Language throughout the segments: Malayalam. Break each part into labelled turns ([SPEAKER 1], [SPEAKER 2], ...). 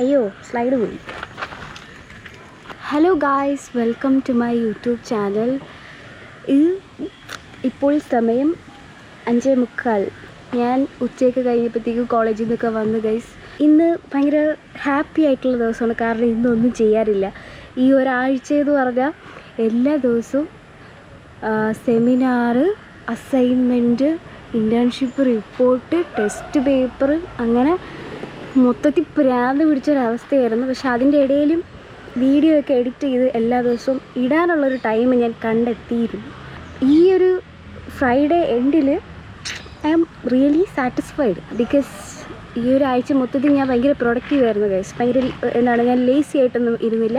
[SPEAKER 1] അയ്യോ സ്ലൈഡ് പോയി. Hello guys welcome to my YouTube channel ഇപ്പോൾ സമയം അഞ്ചേ മുക്കാൽ. ഞാൻ ഉച്ചയൊക്കെ കഴിഞ്ഞപ്പോഴത്തേക്കും കോളേജിൽ നിന്നൊക്കെ വന്നു ഗൈസ് ഇന്ന് ഭയങ്കര ഹാപ്പി ആയിട്ടുള്ള ദിവസമാണ്. കാരണം ഇന്നൊന്നും ചെയ്യാറില്ല. ഈ ഒരാഴ്ച എന്ന് പറഞ്ഞാൽ എല്ലാ ദിവസവും seminar assignment internship report test paper അങ്ങനെ മൊത്തത്തിൽ പ്രാന്ത് പിടിച്ചൊരവസ്ഥയായിരുന്നു. പക്ഷെ അതിന്റെ ഇടയിലും വീഡിയോ ഒക്കെ എഡിറ്റ് ചെയ്ത് എല്ലാ ദിവസവും ഇടാനുള്ളൊരു ടൈം ഞാൻ കണ്ടെത്തിയിരുന്നു. ഈ ഒരു ഫ്രൈഡേ എൻഡിൽ I am really satisfied because ഈ ഒരു ആഴ്ച മൊത്തത്തിൽ ഞാൻ ഭയങ്കര പ്രൊഡക്റ്റീവ് ആയിരുന്നു ഗൈസ് ഭയങ്കര എന്താണ് ഞാൻ ലേസി ആയിട്ടൊന്നും ഇരുന്നില്ല.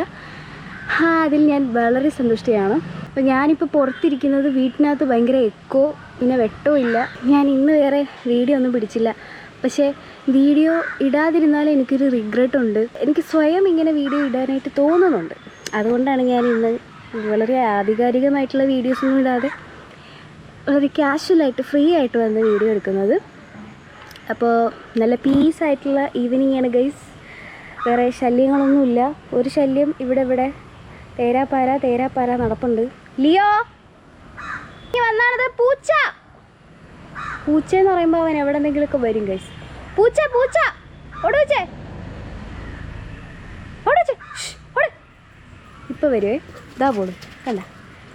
[SPEAKER 1] ആ അതിൽ ഞാൻ വളരെ സന്തുഷ്ടയാണ്. അപ്പോൾ ഞാനിപ്പോൾ പുറത്തിരിക്കുന്നത് വീട്ടിനകത്ത് ഭയങ്കര എക്കോ പിന്നെ വെട്ടവും ഇല്ല. ഞാൻ ഇന്ന് വേറെ വീഡിയോ ഒന്നും പിടിച്ചില്ല. പക്ഷേ വീഡിയോ ഇടാതിരുന്നാൽ എനിക്കൊരു റിഗ്രറ്റ് ഉണ്ട്. എനിക്ക് സ്വയം ഇങ്ങനെ വീഡിയോ ഇടാനായിട്ട് തോന്നുന്നുണ്ട്. അതുകൊണ്ടാണ് ഞാൻ ഇന്ന് വളരെ ആധികാരികമായിട്ടുള്ള വീഡിയോസൊന്നും ഇടാതെ വളരെ ക്യാഷ്വലായിട്ട് ഫ്രീ ആയിട്ട് വന്ന് വീഡിയോ എടുക്കുന്നത്. അപ്പോൾ നല്ല പീസ് ആയിട്ടുള്ള ഈവനിങ് ആണ് ഗൈസ് വേറെ ശല്യങ്ങളൊന്നുമില്ല. ഒരു ശല്യം ഇവിടെ ഇവിടെ. തേരാപ്പാര തേരാപ്പാര നടപ്പുണ്ട്. ലിയോ! വന്നാണത് പൂച്ച! പൂച്ച എന്ന് പറയുമ്പോൾ അവൻ എവിടെ എന്തെങ്കിലുമൊക്കെ വരും ഗൈസ് പൂച്ച പൂച്ച. ഓടുവച്ചേ ഓടുവച്ചേ ഓട് വരുവേ. ഇതാ പോളു കണ്ട.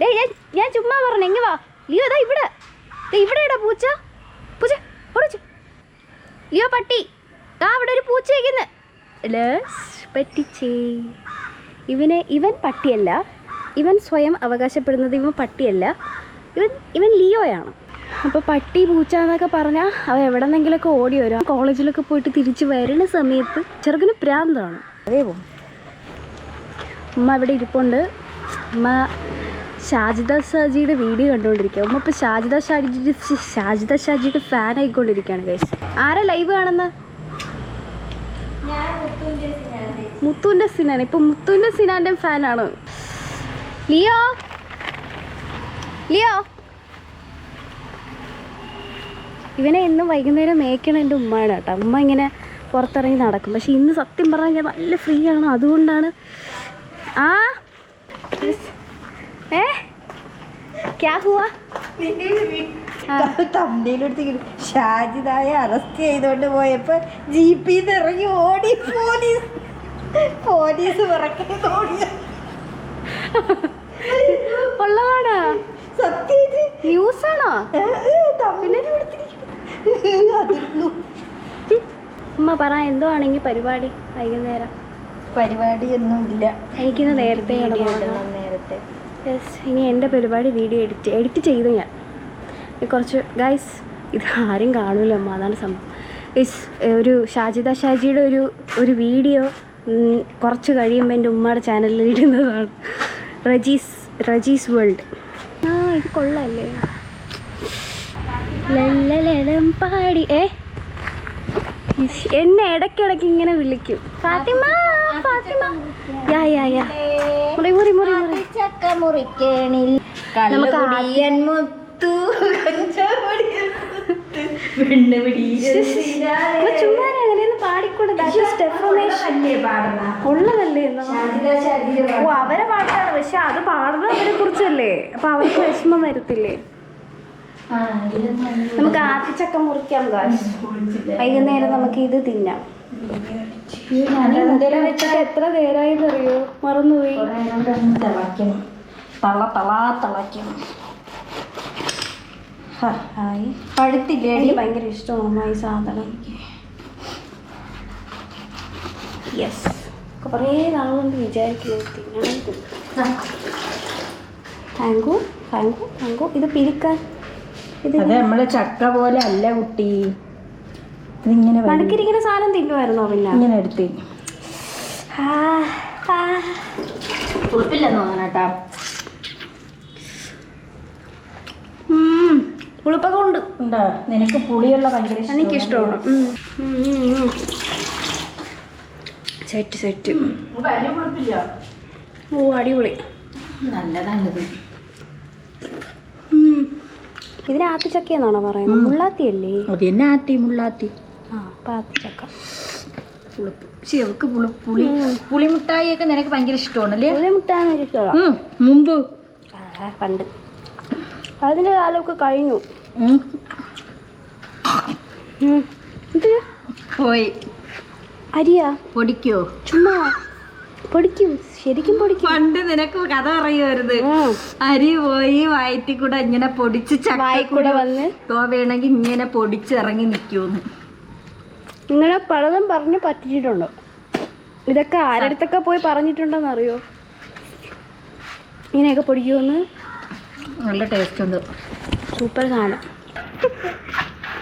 [SPEAKER 1] ഡേ ഞാൻ ഞാൻ ചുമ്മാ പറഞ്ഞു എങ്ങ വാ. ലിയോ ദാ ഇവിടെ. ഇവിടെ ഇടാ പൂച്ച. പൂച്ച ഓടിച്ചു ലിയോ പട്ടി. ദാ അവിടെ ഒരു പൂച്ച ഇരിക്കുന്നു പറ്റിച്ചേ. ഇവനെ ഇവൻ പട്ടിയല്ല. ഇവൻ സ്വയം അവകാശപ്പെടുന്നത് ഇവൻ പട്ടിയല്ല. ഇവൻ ഇവൻ ലിയോയാണ്. അപ്പോൾ പട്ടി പൂച്ച എന്നൊക്കെ പറഞ്ഞാൽ അവ എവിടെന്നെങ്കിലൊക്കെ ഓടി വരും. കോളേജിലൊക്കെ പോയിട്ട് തിരിച്ച് വരുന്ന സമയത്ത് ചെറുകിന് പ്രാന്താണ്. അതേ പോ ഉമ്മ ഇവിടെ ഇരിപ്പുണ്ട്. ഉമ്മ ഷാജിദ ഷാജിയുടെ വീഡിയോ കണ്ടുകൊണ്ടിരിക്കുക ഉമ്മ ഇപ്പോൾ ഷാജിദ ഷാജിയുടെ ഷാജിദ ഷാജിയുടെ ഫാൻ ആയിക്കൊണ്ടിരിക്കുകയാണ് ഗൈസ് ആരാ ലൈവ് കാണുന്നത് മുത്തുവിന്റെ സിനാൻ ഇപ്പൊ മുത്തുവിന്റെ സിനാന്റെ ഫാനാണ് ലിയോ? ലിയോ? ഇവനെ എന്നും വൈകുന്നേരം മേയ്ക്കണ എന്റെ ഉമ്മയാണ് കേട്ടോ. ഉമ്മ ഇങ്ങനെ പുറത്തിറങ്ങി നടക്കും. പക്ഷെ ഇന്ന് സത്യം പറഞ്ഞാൽ ഞാൻ നല്ല ഫ്രീ ആണ്. അതുകൊണ്ടാണ് ആ? ഏ? ക്യാ ഹുവാ?
[SPEAKER 2] തമ്മിലെടുത്ത് ഷാജിദായ അറസ്റ്റ് ചെയ്തോണ്ട് പോയപ്പോ ജീപ്പിന്ന് ഇറങ്ങി ഓടി പോലീസ്. പോലീസ്
[SPEAKER 1] ഉള്ളതാണോ?
[SPEAKER 2] സത്യം
[SPEAKER 1] ന്യൂസാണോ?
[SPEAKER 2] അതിരുന്നു.
[SPEAKER 1] ഉമ്മ പറ എന്തോ ആണെങ്കിൽ പരിപാടി വൈകുന്നേരം?
[SPEAKER 2] പരിപാടിയൊന്നും ഇല്ല.
[SPEAKER 1] എനിക്കിന്ന് നേരത്തെ
[SPEAKER 2] നേരത്തെ.
[SPEAKER 1] യെസ് ഇനി എന്റെ പരിപാടി വീഡിയോ എഡിറ്റ് എഡിറ്റ് ചെയ്തു ഞാൻ. കുറച്ച് ഗൈസ് ഇത് ആരും കാണൂല അമ്മ അതാണ് സംഭവം. ഇസ് ഒരു ഷാജിദ ഷാജിയുടെ ഒരു ഒരു വീഡിയോ കുറച്ച് കഴിയുമ്പോൾ എന്റെ ഉമ്മയുടെ ചാനലിൽ ഇടുന്നതാണ്. റജീസ് റജീസ് വേൾഡ് ആ ഇത് കൊള്ളല്ലേ? പാടി ഏ? എന്നെ ഇടയ്ക്കിടയ്ക്ക് ഇങ്ങനെ വിളിക്കും. ഫാത്തിമ ഫാത്തിമ. യാ യാ യാ. മുറി മുറി മുറി മുറി.
[SPEAKER 2] ചക്ക മുറിക്കേണി
[SPEAKER 1] നമുക്ക്
[SPEAKER 2] കള്ളുകുടിയൻ മുത്തു
[SPEAKER 1] ചുമ്മാ അങ്ങനെയൊന്ന് പാടിക്കൂടെ? ഉള്ളതല്ലേ ഓ അവരെ പാട്ടാണ്. പക്ഷെ അത് പാടുന്നത് അവരെ കുറിച്ചല്ലേ? അപ്പൊ അവർക്ക് വിഷമം വരത്തില്ലേ? നമുക്ക് ആത്തിച്ചക്ക മുറിക്കാം കാശ് വൈകുന്നേരം നമുക്ക് ഇത് തിന്നാം. മുതല വെച്ചിട്ട് എത്ര നേരമായെന്ന് അറിയോ മറന്നുപോയി
[SPEAKER 2] തിളയ്ക്കണം തള തളാ തിളയ്ക്കണം ഹായ് പഴുത്തില്ലേ?
[SPEAKER 1] എനിക്ക് ഭയങ്കര ഇഷ്ടമാണ് ഈ സാധനം. യെസ് കുറേ നാളുകൊണ്ട് വിചാരിക്കുന്നു താങ്ക് യു താങ്ക് യു ഇത് പിരിക്കാൻ ഇത്
[SPEAKER 2] അത് നമ്മൾ ചക്ക പോലെ അല്ല കുട്ടി. ഇതിങ്ങനെ.
[SPEAKER 1] നടുക്കിരിക്കുന്ന സാധനം തിന്നുമായിരുന്നോ പിന്നെ?
[SPEAKER 2] ഇങ്ങനെ എടുത്ത്. ഉളുപ്പില്ലെന്ന് തോന്നണട്ടാ
[SPEAKER 1] ഉം, പുളിപ്പൊക്കെ ഉണ്ട്.
[SPEAKER 2] ഉണ്ടോ നിനക്ക് പുളിയുള്ള ഭയങ്കര ഇഷ്ടമാണ്.
[SPEAKER 1] എനിക്കിഷ്ടമാണ്. Set set. ഓ അടിപൊളി.
[SPEAKER 2] നല്ലതാണിത്.
[SPEAKER 1] ഇതിന് ആത്തിച്ചക്കയെന്നാണോ പറയുന്നത്? മുള്ളാത്തിയല്ലേ?
[SPEAKER 2] അത് തന്നെ ആത്തി മുള്ളാത്തി.
[SPEAKER 1] ആ അപ്പം ആത്തിച്ചക്ക
[SPEAKER 2] ഉളുപ്പ് അവക്ക് പുളി പുളി പുളിമുട്ടായിയൊക്കെ നിനക്ക് ഭയങ്കര ഇഷ്ടമാണല്ലേ
[SPEAKER 1] പുളിമുട്ടായി ഇഷ്ടമാണ്
[SPEAKER 2] മുമ്പ്.
[SPEAKER 1] പണ്ട്. അതിന്റെ കാലമൊക്കെ കഴിഞ്ഞു.
[SPEAKER 2] പോയി.
[SPEAKER 1] അരിയാ?
[SPEAKER 2] പൊടിക്കോ?
[SPEAKER 1] ചുമ്മാ. പൊടിക്കും. ശരിക്കും പൊടിക്കും.
[SPEAKER 2] പണ്ട് നിനക്ക് കഥ പറയുമായിരുന്നു. അരി പോയി വയറ്റിൽ കൂടെ ഇങ്ങനെ പൊടിച്ച് ചക്ക
[SPEAKER 1] വായിക്കൂടെ വന്ന്?
[SPEAKER 2] തോ വേണമെങ്കിൽ ഇങ്ങനെ പൊടിച്ചിറങ്ങി നിൽക്കുമെന്ന്.
[SPEAKER 1] ഇങ്ങനെ പലതും പറഞ്ഞ് പറ്റിയിട്ടുണ്ടോ ഇതൊക്കെ ആരടുത്തൊക്കെ പോയി പറഞ്ഞിട്ടുണ്ടെന്ന് അറിയോ ഇങ്ങനെയൊക്കെ പൊടിക്കുമെന്ന്?
[SPEAKER 2] നല്ല ടേസ്റ്റ് ഉണ്ട്.
[SPEAKER 1] സൂപ്പർ സാധനം.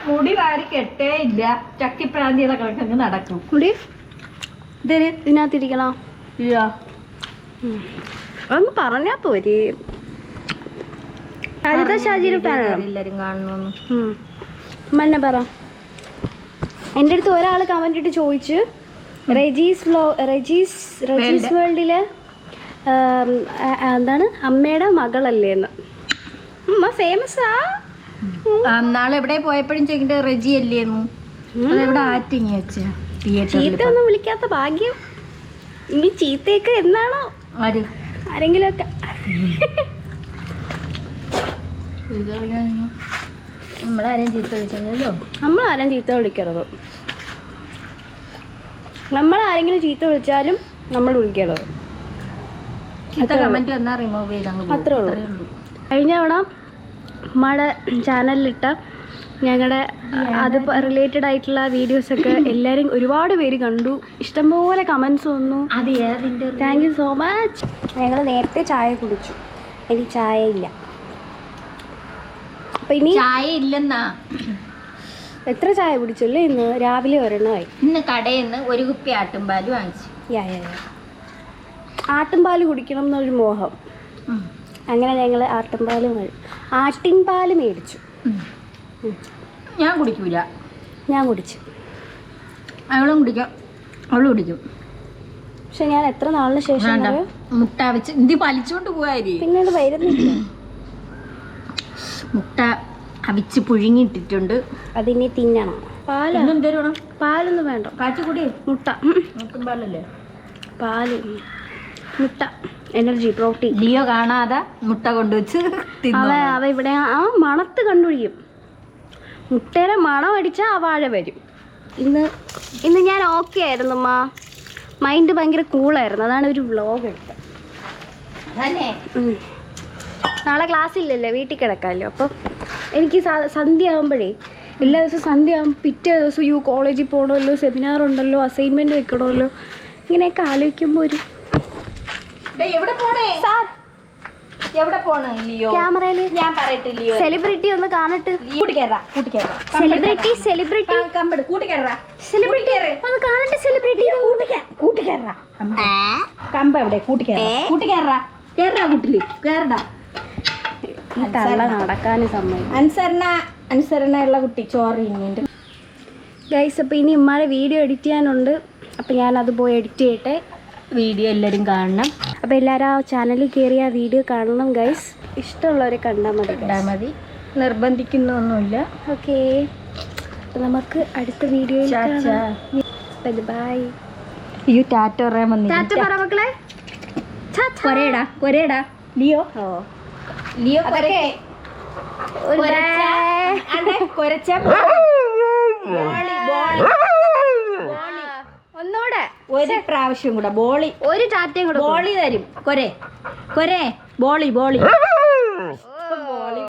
[SPEAKER 2] മുടി വാരി കെട്ടേ ഇല്ല. ചക്കിപ്രാന്തി കണക്കങ്ങ് നടക്കും.
[SPEAKER 1] മുടി?
[SPEAKER 2] ഇതൊരു
[SPEAKER 1] ഇതിനകത്തിരിക്കണോ? അതൊന്ന് പറഞ്ഞാ പോരി. ആദ്യത്തെ ഫാനാണ്
[SPEAKER 2] എല്ലാരും കാണണമെന്ന്
[SPEAKER 1] മന്നെ പറ. എന്റെ അടുത്ത് ഒരാൾ കമന്റ് ഇട്ട് ചോദിച്ച് റെജീസ് വ്ലോ റെജീസ് റെജീസ് വേൾഡിലെ എന്താണ്? അമ്മയുടെ മകളല്ലേ എന്ന്. അമ്മ ഫേമസ് ആ?
[SPEAKER 2] നാളെ എവിടെ പോയപ്പോഴും റെജി അല്ലേന്നു അതെവിടെ ആറ്റിങ്ങി വെച്ചാ തിയേറ്ററിൽ
[SPEAKER 1] ചീത്ത ഒന്നും വിളിക്കാത്ത ഭാഗ്യം. ഇനി ചീത്തയൊക്കെ എന്നാണോ?
[SPEAKER 2] ആര്?
[SPEAKER 1] ആരെങ്കിലുമൊക്കെ.
[SPEAKER 2] നമ്മളാരെയും ചീത്ത വിളിച്ചല്ലോ
[SPEAKER 1] വിളിക്കരുത്. നമ്മൾ ആരെങ്കിലും ചീത്ത വിളിച്ചാലും നമ്മൾ വിളിക്കരുത്. അത്രേ ഉള്ളൂ. കഴിഞ്ഞ തവണ നമ്മുടെ ചാനലിലിട്ട ഞങ്ങളുടെ അത് റിലേറ്റഡ് ആയിട്ടുള്ള വീഡിയോസ് ഒക്കെ എല്ലാവരും ഒരുപാട് പേര് കണ്ടു. ഇഷ്ടംപോലെ കമൻസ് വന്നു. താങ്ക് യു സോ മച്ച് ഞങ്ങൾ നേരത്തെ ചായ കുടിച്ചു. എനിക്ക് ചായ ഇല്ല. അപ്പം ഇനി
[SPEAKER 2] ചായ ഇല്ലെന്നാ?
[SPEAKER 1] എത്ര ചായ കുടിച്ചല്ലേ ഇന്ന്? രാവിലെ ഒരെണ്ണമായി.
[SPEAKER 2] ഇന്ന് കടയിൽ നിന്ന് ഒരു കുപ്പി ആട്ടുംപാൽ വാങ്ങിച്ചു.
[SPEAKER 1] യാ യാ കുടിക്കണം എന്നൊരു മോഹം. അങ്ങനെ ഞങ്ങൾ ആട്ടുംപാൽ ആട്ടിൻ ആട്ടിൻപാൽ മേടിച്ചു.
[SPEAKER 2] ഞാൻ കുടിക്കൂല.
[SPEAKER 1] ഞാൻ കുടിച്ചു.
[SPEAKER 2] അവളും കുടിക്കാം. അവളും കുടിക്കും.
[SPEAKER 1] പക്ഷെ ഞാൻ എത്ര നാളിന് ശേഷം?
[SPEAKER 2] മുട്ട വെച്ച് ഇന്ത്യ പലിച്ചോണ്ട് പോയാരി
[SPEAKER 1] പിന്നീട് വരുന്നില്ല.
[SPEAKER 2] മുട്ട അവിച്ച് പുഴുങ്ങിയിട്ടിട്ടുണ്ട്.
[SPEAKER 1] അതിനെ തിന്നണം.
[SPEAKER 2] പാലൊന്നും തരണം?
[SPEAKER 1] പാലൊന്നും വേണ്ട.
[SPEAKER 2] കാച്ചുകൂടി
[SPEAKER 1] മുട്ട. പാലല്ലേ? പാൽ. മുട്ട. Energy protein.
[SPEAKER 2] ലിയോ കാണാതെ മുട്ട കൊണ്ടുവച്ച്
[SPEAKER 1] അവ ഇവിടെ ആ മണത്ത് കണ്ടുപിടിക്കും മുട്ടയുടെ മണം അടിച്ചാൽ ആ വാഴ വരും. ഇന്ന് ഇന്ന് ഞാൻ ഓക്കെ ആയിരുന്നു അമ്മ മൈൻഡ് ഭയങ്കര കൂളായിരുന്നു അതാണ് ഒരു വ്ലോഗ് എടുത്തത്.
[SPEAKER 2] അതന്നെ
[SPEAKER 1] നാളെ ക്ലാസ് ഇല്ലല്ലേ വീട്ടിൽ കിടക്കാമല്ലോ. അപ്പം എനിക്ക് സന്ധ്യ ആകുമ്പോഴേ എല്ലാ ദിവസവും സന്ധ്യ ആകുമ്പോൾ പിറ്റേ ദിവസം യു കോളേജിൽ പോകണമല്ലോ സെമിനാർ ഉണ്ടല്ലോ അസൈൻമെന്റ് വെക്കണമല്ലോ. ഇങ്ങനെയൊക്കെ ആലോചിക്കുമ്പോൾ ഒരു
[SPEAKER 2] എവിടെ പോണേ?
[SPEAKER 1] സാർ
[SPEAKER 2] എവിടെ പോണേ ലിയോ?
[SPEAKER 1] ക്യാമറയിൽ
[SPEAKER 2] ഞാൻ പറയട്ടെ ലിയോ.
[SPEAKER 1] സെലിബ്രിറ്റി ഒന്ന് കാണട്ട്
[SPEAKER 2] കൂട്ടിക്കേറാ കൂട്ടിക്കേറാ
[SPEAKER 1] സെലിബ്രിറ്റി സെലിബ്രിറ്റി
[SPEAKER 2] കമ്പട് കൂട്ടിക്കേറാ
[SPEAKER 1] സെലിബ്രിറ്റി ഒന്ന് കാണട്ടെ സെലിബ്രിറ്റി
[SPEAKER 2] കൂട്ടിക്കേറാ കമ്പ. എവിടെ? കൂട്ടിക്കേറാ കൂട്ടിക്കേറാ കേറാ കൂട്ടിൽ കേറടാ.
[SPEAKER 1] നടക്കാനും സമ്മതിക്കും.
[SPEAKER 2] അനുസരണ അനുസരണയുള്ള കുട്ടി ചോറ്
[SPEAKER 1] ഗൈസ് അപ്പോൾ ഇനി ഇമ്മാരെ വീഡിയോ എഡിറ്റ് ചെയ്യാനുണ്ട്. അപ്പോൾ ഞാനത് അത് പോയി എഡിറ്റ് ചെയ്യട്ടെ.
[SPEAKER 2] വീഡിയോ എല്ലാരും കാണണം.
[SPEAKER 1] അപ്പോൾ എല്ലാവരും ആ ചാനലിൽ കയറി ആ വീഡിയോ കാണണം ഗൈസ് ഇഷ്ടമുള്ളവരെ കണ്ടാൽ മതി
[SPEAKER 2] മതി. നിർബന്ധിക്കുന്നൊന്നുമില്ല.
[SPEAKER 1] ഓക്കെ നമുക്ക് അടുത്ത വീഡിയോയിൽ
[SPEAKER 2] കാണാം.
[SPEAKER 1] ബൈ
[SPEAKER 2] അയ്യോ ടാറ്റ പറയാൻ
[SPEAKER 1] ടാറ്റ പറ മക്കളെ.
[SPEAKER 2] കൊരയടാ കൊരയടാ ലിയോ?
[SPEAKER 1] ഓ.
[SPEAKER 2] ലിയോ
[SPEAKER 1] ഒന്നുകൂടെ
[SPEAKER 2] ഒരു പ്രാവശ്യം കൂടെ ബോളി
[SPEAKER 1] ഒരു ടാറ്റയും കൂടെ
[SPEAKER 2] ബോളി തരും. കൊരേ. കൊരേ. ബോളി ബോളി.